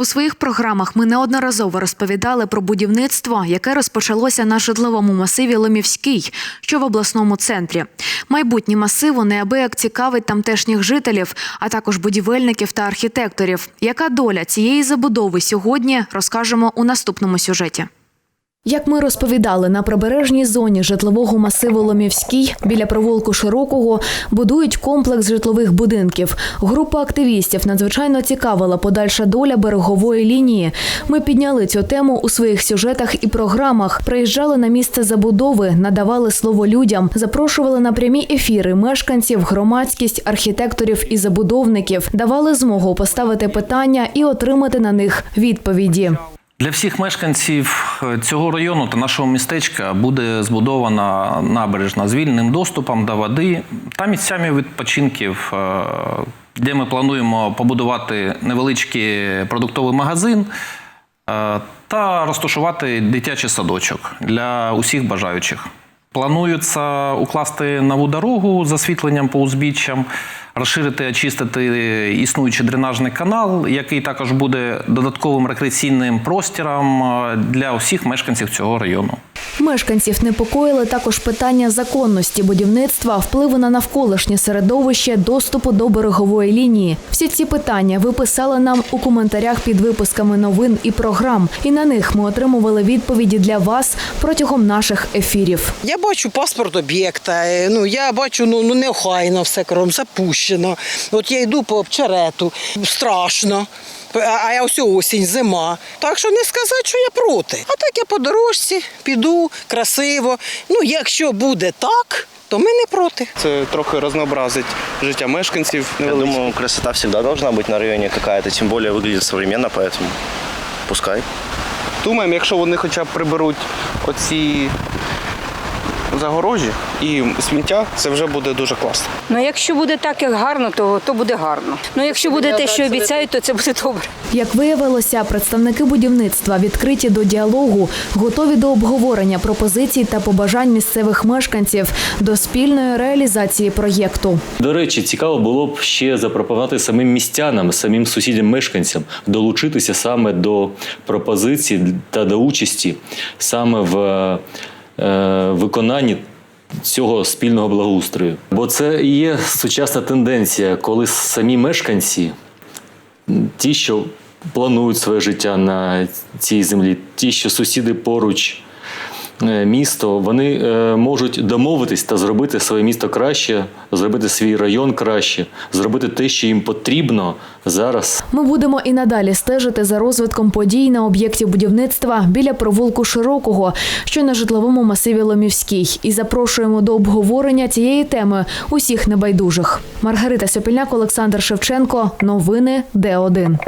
У своїх програмах ми неодноразово розповідали про будівництво, яке розпочалося на житловому масиві Ломівський, що в обласному центрі. Майбутнє масиву неабияк цікавить тамтешніх жителів, а також будівельників та архітекторів. Яка доля цієї забудови сьогодні розкажемо у наступному сюжеті. Як ми розповідали, на прибережній зоні житлового масиву Ломівський біля провулку Широкого будують комплекс житлових будинків. Група активістів надзвичайно цікавила подальша доля берегової лінії. Ми підняли цю тему у своїх сюжетах і програмах. Приїжджали на місце забудови, надавали слово людям, запрошували на прямі ефіри мешканців, громадськість, архітекторів і забудовників, давали змогу поставити питання і отримати на них відповіді. Для всіх мешканців цього району та нашого містечка буде збудована набережна з вільним доступом до води та місцями відпочинків, е, де ми плануємо побудувати невеличкий продуктовий магазин е, та розташувати дитячий садочок для усіх бажаючих. Планується укласти нову дорогу з освітленням по узбіччям, розширити, очистити існуючий дренажний канал, який також буде додатковим рекреаційним простором е, для усіх мешканців цього району. Мешканців непокоїли також питання законності будівництва, впливу на навколишнє середовище, доступу до берегової лінії. Всі ці питання ви писали нам у коментарях під випусками новин і програм, і на них ми отримували відповіді для вас протягом наших ефірів. Я бачу паспорт об'єкта. е, Ну я бачу, ну ну неохайно все кром запущено. От я йду по обчарету, страшно. А- А я ось осінь, зима. Так що не сказати, що я проти. А так я по дорожці піду красиво. Ну, якщо буде так, то ми не проти. Це трохи разнообразить життя мешканців. Я невеличких. думаю, красота всегда должна быть на районе какая-то, тем более выглядит современно, поэтому пускай. Думаємо, якщо вони хоча б приберуть оці загорожі і сміття, це вже буде дуже класно. Ну, якщо буде так, як гарно, то, то буде гарно. Ну, якщо буде те, що обіцяють, то це буде добре. Як виявилося, представники будівництва відкриті до діалогу, готові до обговорення пропозицій та побажань місцевих мешканців до спільної реалізації проєкту. До речі, цікаво було б ще запропонувати самим містянам, самим сусідям мешканцям долучитися саме до пропозицій та до участі саме в виконанні. Цього спільного благоустрою, бо це і є сучасна тенденція, коли самі мешканці, ті, що планують своє життя на цій землі, ті, що сусіди поруч е, місто, вони е, можуть домовитись та зробити своє місто краще, зробити свій район краще, зробити те, що їм потрібно зараз Ми будемо і надалі стежити за розвитком подій на об'єкті будівництва біля провулку Широкого, що на житловому масиві Ломівський, і запрошуємо до обговорення цієї теми усіх небайдужих. Маргарита Сопільняк, Олександр Шевченко. Новини Д1.